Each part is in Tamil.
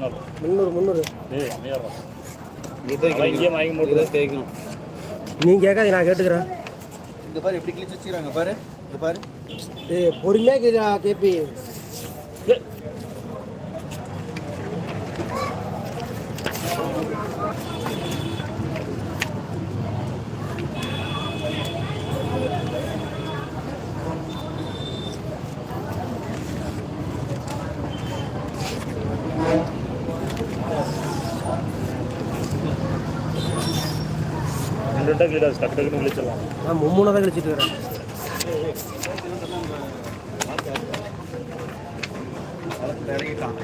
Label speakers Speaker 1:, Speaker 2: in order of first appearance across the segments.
Speaker 1: முந்நூறு முந்நூறு நீ கேட்காது நான் கேட்டுக்கிறேன்.
Speaker 2: இந்த பாரு எப்படி கிழிச்சு வச்சுக்கிறாங்க பாரு. இந்த பாரு.
Speaker 1: பொறுமையாக கேட்குறா கேபி
Speaker 3: ரெண்டு ரெண்டா கிளிடா டக்கு டக்குன்னு விழிச்சிடலாம்
Speaker 1: நான் மும்மூணாக தான் கழிச்சிட்டு இருக்கிறேன்
Speaker 2: இறங்கிட்டான்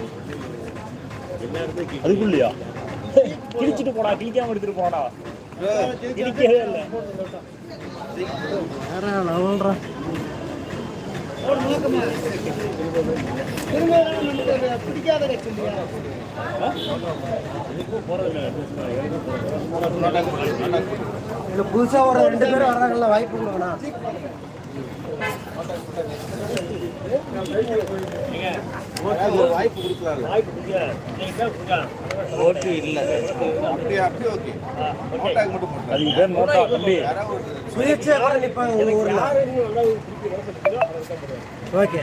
Speaker 3: அதுக்குள்ளையா கிழிச்சிட்டு போடா இல்லை
Speaker 1: புதுசாக ஒரு ரெண்டு பேரும் வர்றாங்கல்ல வாய்ப்பு கொடுங்கண்ணா
Speaker 2: வாய்ப்பு கொடுக்கலாம் இல்ல அப்படியே அப்படியே ஓகே. நோட்டாக்கு மட்டும்
Speaker 3: அதுக்கு பேர் நோட்டா
Speaker 1: சுயேட்சையாக நிற்பாங்க உங்கள் ஊரில். ஓகே.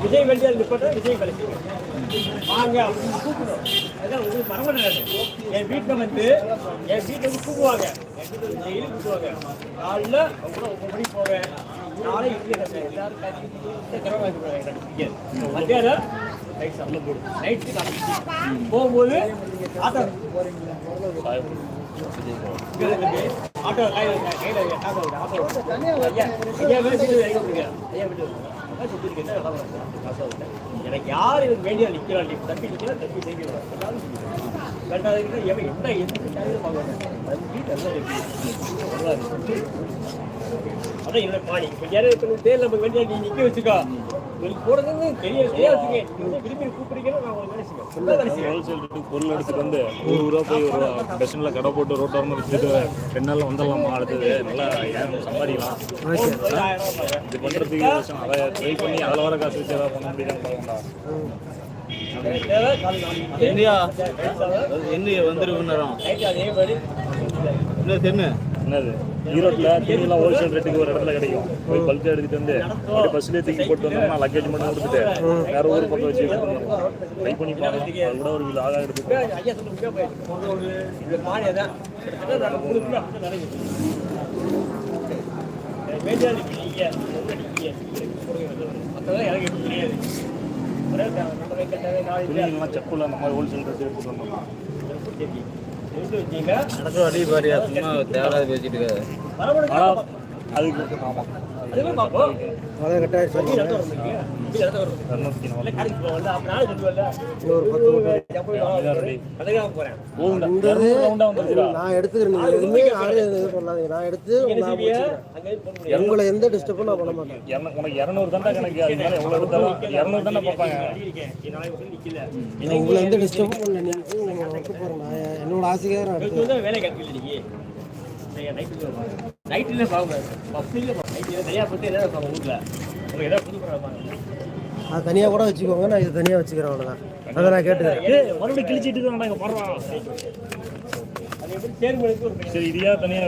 Speaker 4: விஜய் வெளியே நிப்பட்ட விஜய் கழிச்சு வாங்க அப்படின்னு கூப்பிடும் அதான் உங்களுக்கு மரபணம் என் வீட்டில் வந்து என் வீட்டில் வந்து கூப்பிடுவாங்க. என் வீட்டில் வந்து டெய்லி கூப்பிடுவாங்க. காலைல அவங்க ஒன்பது மணிக்கு போவேன். நாளை கட்டேன் எல்லாரும் மத்தியானம் நைட் சாப்பிட போடும் நைட்டு போகும்போது ஆட்டோ இங்க இருந்து ஆட்டோ கையில் கையில் ஆட்டோ ஆட்டோ ஐயா ஐயா வீட்டு இறங்கி ஐயா காசு எனக்கு யார் இவங்க வேண்டிய நிற்கிறாள் தம்பி நிற்கிறா தம்பி செய்தி ரெண்டாவது எவன் என்ன எந்த தம்பி நல்லா அதான் என்ன பாணி இப்போ யாரும் தேர் நமக்கு வேண்டிய நீ நிற்க வச்சுக்கோ
Speaker 3: பொருள் எடுத்துட்டு வந்து நூறு ரூபா போய் ஒரு டெஷனில் கடை போட்டு ரோட்டோரமாக விற்றுட்டு ரெண்டு நாளில் வந்துடலாமா அடுத்தது? நல்லா சம்பாதிக்கலாம். இது பண்ணுறதுக்கு யோசனை. அதை ட்ரை பண்ணி அதில் வர காசு வச்சு ஏதாவது பண்ண
Speaker 2: என்ன வந்துருக்குன்னு
Speaker 4: அதே மாதிரி
Speaker 2: என்ன தென்னு?
Speaker 3: என்னது? ஈரோட்டில் துணியெல்லாம் ஹோல்சேல் ரேட்டுக்கு ஒரு இடத்துல கிடைக்கும். போய் பல்காக எடுத்துகிட்டு வந்து அப்படியே பஸ்லேயே தூக்கி போட்டு வந்தோம்னா லக்கேஜ் மட்டும் கொடுத்துட்டு வேற ஊர் பக்கம் வச்சு ட்ரை பண்ணி பார்க்கலாம் அது கூட ஒரு கிலோ ஆகாக எடுத்துட்டு
Speaker 4: ஐயா சொல்லுங்க
Speaker 3: அந்த மாதிரி ஹோல்சேல் ரேட்டு
Speaker 4: எடுத்துகிட்டு வந்தோம்.
Speaker 2: நடக்கும் அடி பாரியா சும்மா தேவையில்லாத பேசிட்டு இருக்காது.
Speaker 3: அதுக்கு
Speaker 1: நான் எடுத்துக்கிறேன் எதுவுமே யாரும் நான் எடுத்து உங்களை எந்த டிஸ்டர்பும் நான் பண்ண மாட்டேன்
Speaker 3: உனக்கு இரநூறு தாண்டா கணக்கு அது மேலே எவ்வளோ இரநூறு பார்ப்பாங்க
Speaker 1: உங்களை எந்த டிஸ்டர்பும் பண்ணல நீங்கள் ஒர்க்கு போகிறேன் நான் என்னோட ஆசிரியர் நான் எடுத்து
Speaker 4: வேலை கட்டல நீங்க நைட்டுல பாருங்க பஸ்ல நைட்ல நிறைய பத்தி என்ன
Speaker 1: அது தனியாக கூட வச்சுக்கோங்க நான் இது தனியாக வச்சுக்கிறேன் அவ்வளோதான் அதை நான் கேட்டுக்கிறேன்.
Speaker 3: ஏய், மறுபடியும் கிழிச்சிட்டு
Speaker 4: தேர்வுகளுக்கு ஒரு
Speaker 3: சரி இதையா தனியாக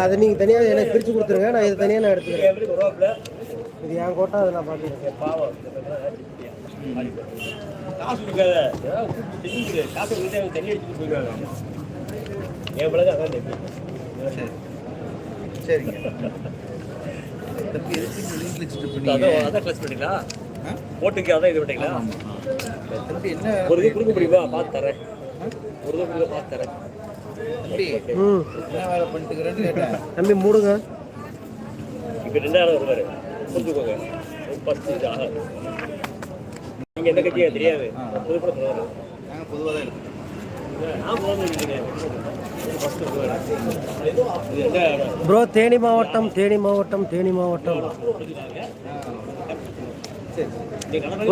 Speaker 1: அதை நீங்கள் தனியாக எனக்கு பிரித்து கொடுத்துருங்க நான் இது தனியாக நான் எடுத்துக்கிறேன். இது என் கோட்டை அதை நான் பார்த்துக்கிறேன்.
Speaker 4: பாவம் காசு கொடுக்காத. கொடுத்து தண்ணி அடிச்சுட்டு என் அதான் தெரியும்
Speaker 2: சரிங்க
Speaker 4: அதான் கிளாஸ் பண்ணிங்களா ஓட்டுக்கு அதான் இது பண்ணிங்களா
Speaker 2: என்ன?
Speaker 4: ஒரு இது கொடுக்க முடியுமா? பார்த்து தரேன். ஒரு இது கொடுக்க பார்த்து தரேன்.
Speaker 2: தம்பி
Speaker 1: ம்.
Speaker 2: என்ன வேலை பண்ணிட்டுக்கிறேன்னு கேட்டேன்.
Speaker 1: தம்பி மூடுங்க.
Speaker 4: இப்போ ரெண்டாயிரம் வருவாரு. புரிஞ்சுக்கோங்க ஃபர்ஸ்ட் இது ஆகாது. நீங்க எந்த கட்சியா? தெரியாது.
Speaker 2: பொதுவாக தான்
Speaker 4: நான் போகிறது
Speaker 1: ப்ரோ தேனி மாவட்டம் தேனி மாவட்டம் தேனி மாவட்டம்.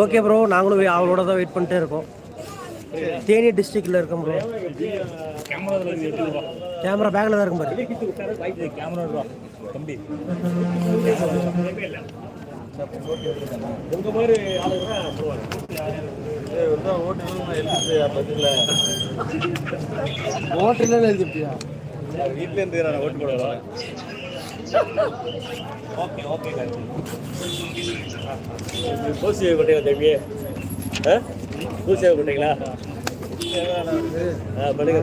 Speaker 1: ஓகே ப்ரோ நாங்களும் அவளோட தான் வெயிட் பண்ணிட்டே இருக்கோம். தேனி டிஸ்ட்ரிக்டில் இருக்கோம் ப்ரோ
Speaker 3: கேமரா
Speaker 1: கேமரா பேக்கில் தான் இருக்கும் பாரு.
Speaker 3: இது
Speaker 4: மாதிரி
Speaker 2: ஓட்டு
Speaker 1: ஓட்டுல எழுதிப்பியா
Speaker 2: வீட்டில் இருந்து நான் ஓட்டு போட
Speaker 4: ஓகே ஓகே பூசி கொட்டை தம்பி பூசி கொட்டீங்களா ஆ பண்ணுங்க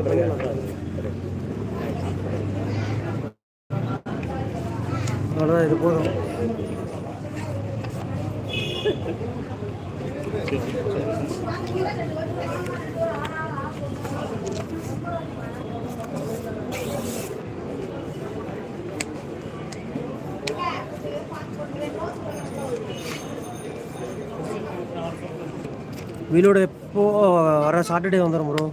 Speaker 1: அவ்வளோதான் இது போதும். வீலோட எப்போ வர சாட்டர்டே வந்துடும் ப்ரோ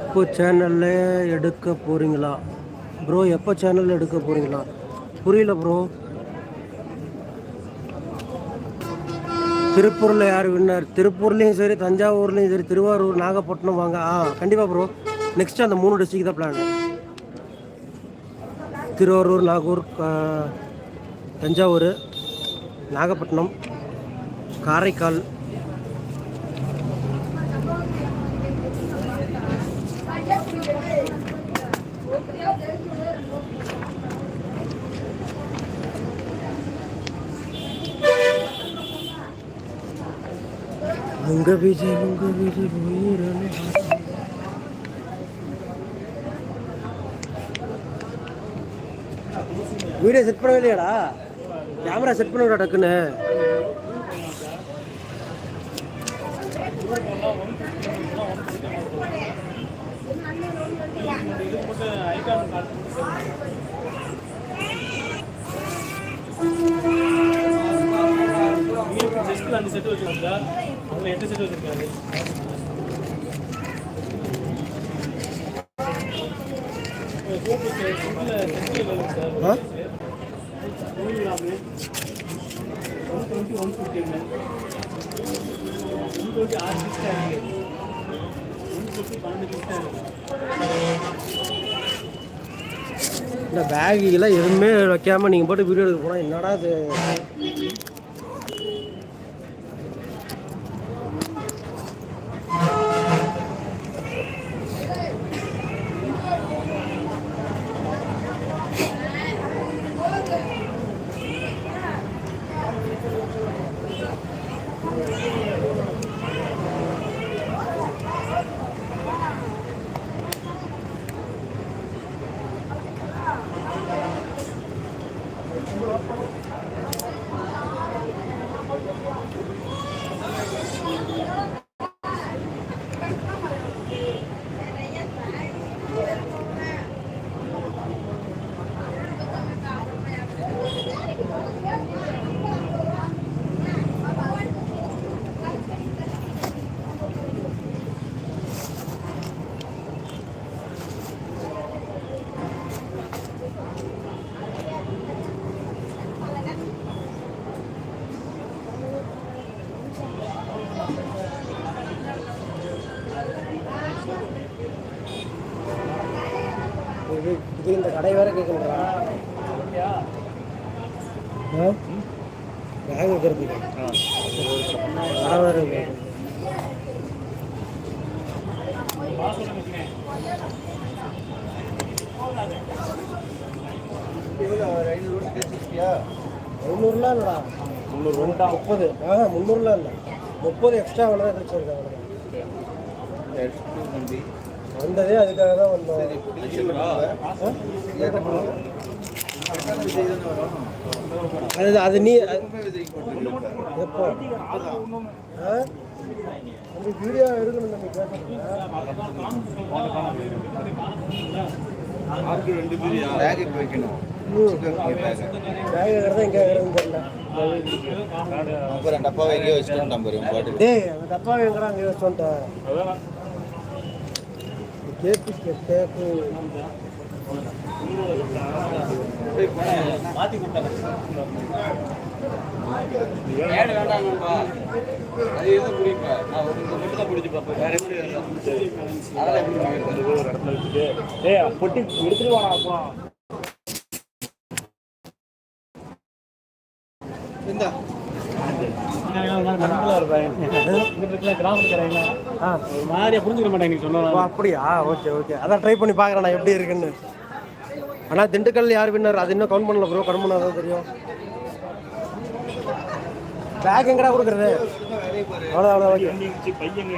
Speaker 1: இப்போ சேனலில் எடுக்க போறீங்களா? ப்ரோ எப்போ சேனலில் எடுக்க போகிறீங்களா புரியல ப்ரோ திருப்பூரில் யார் வின்னர் திருப்பூர்லேயும் சரி தஞ்சாவூர்லேயும் சரி திருவாரூர் நாகப்பட்டினம் வாங்க. ஆ கண்டிப்பாக ப்ரோ நெக்ஸ்ட் அந்த மூணு டிஸ்ட்ரிக் தான் பிளான் திருவாரூர் நாகூர் தஞ்சாவூர் நாகப்பட்டினம் காரைக்கால். உங்க விஜய் உங்க விஜய் உயிரனே. வீடியோ செட் பண்ணவே இல்லையாடா கேமரா செட் பண்ண விடா டக்குன்னு
Speaker 4: அந்த செட்டு வச்சிருக்கா அவங்க எட்டு செட்டு வச்சிருக்காரு
Speaker 1: ஆ இந்த பேகுலாம் எதுவுமே வைக்காமல் நீங்கள் போட்டு வீடியோ எடுக்க போனால் என்னடா இது இது இந்த கடை வேற கேட்குறா பேக் வைக்கிறதுக்கு கடை வேற இருக்கு.
Speaker 2: ஐநூறு
Speaker 1: முந்நூறுலாம் இல்லைடா.
Speaker 3: முந்நூறு ரெண்டா
Speaker 1: முப்பது ஆ முந்நூறுலாம் இல்லை. முப்பது எக்ஸ்ட்ரா அவ்வளோ கிடைச்சிருக்காங்க
Speaker 2: நம்பி
Speaker 1: வந்ததே அதுக்காக தான் வந்தோம். அது அது நீ எப்போ? அந்த வீடியோ எடுக்கணும் தெரியல.
Speaker 2: அப்புறம் டப்பாவை எங்கேயோ வச்சுட்டு
Speaker 1: டப்பாவை எங்கடா அங்கே வச்சு
Speaker 4: மாத்தி கொடுத்தாங்க
Speaker 2: ஏடு வேண்டாங்கப்பா அது எதுவும் பிடிப்பா நான் ஒரு மட்டும் தான் பிடிச்சி பார்ப்பேன் வேற எப்படி அதெல்லாம் எப்படி
Speaker 3: ஒரு இடத்துல வச்சுட்டு ஏய் பொட்டி எடுத்துட்டு வாடா
Speaker 2: இந்தா
Speaker 4: கிராமத்துக்காரங்க
Speaker 1: ஆ
Speaker 4: ஒரு மாதிரியா புரிஞ்சுக்க மாட்டாங்க
Speaker 1: அப்படியா? Okay okay. அதான் ட்ரை பண்ணி பார்க்குறேன் நான் எப்படி இருக்குன்னு. ஆனால் திண்டுக்கல் யார் வின்னர் அது இன்னும் கவுண்ட் பண்ணல ப்ரோ கவுண்ட் பண்ணால் தான் தெரியும். பேக் எங்கடா கொடுக்குறது? அவ்வளோ அவ்வளோ ஓகே.
Speaker 3: பையன்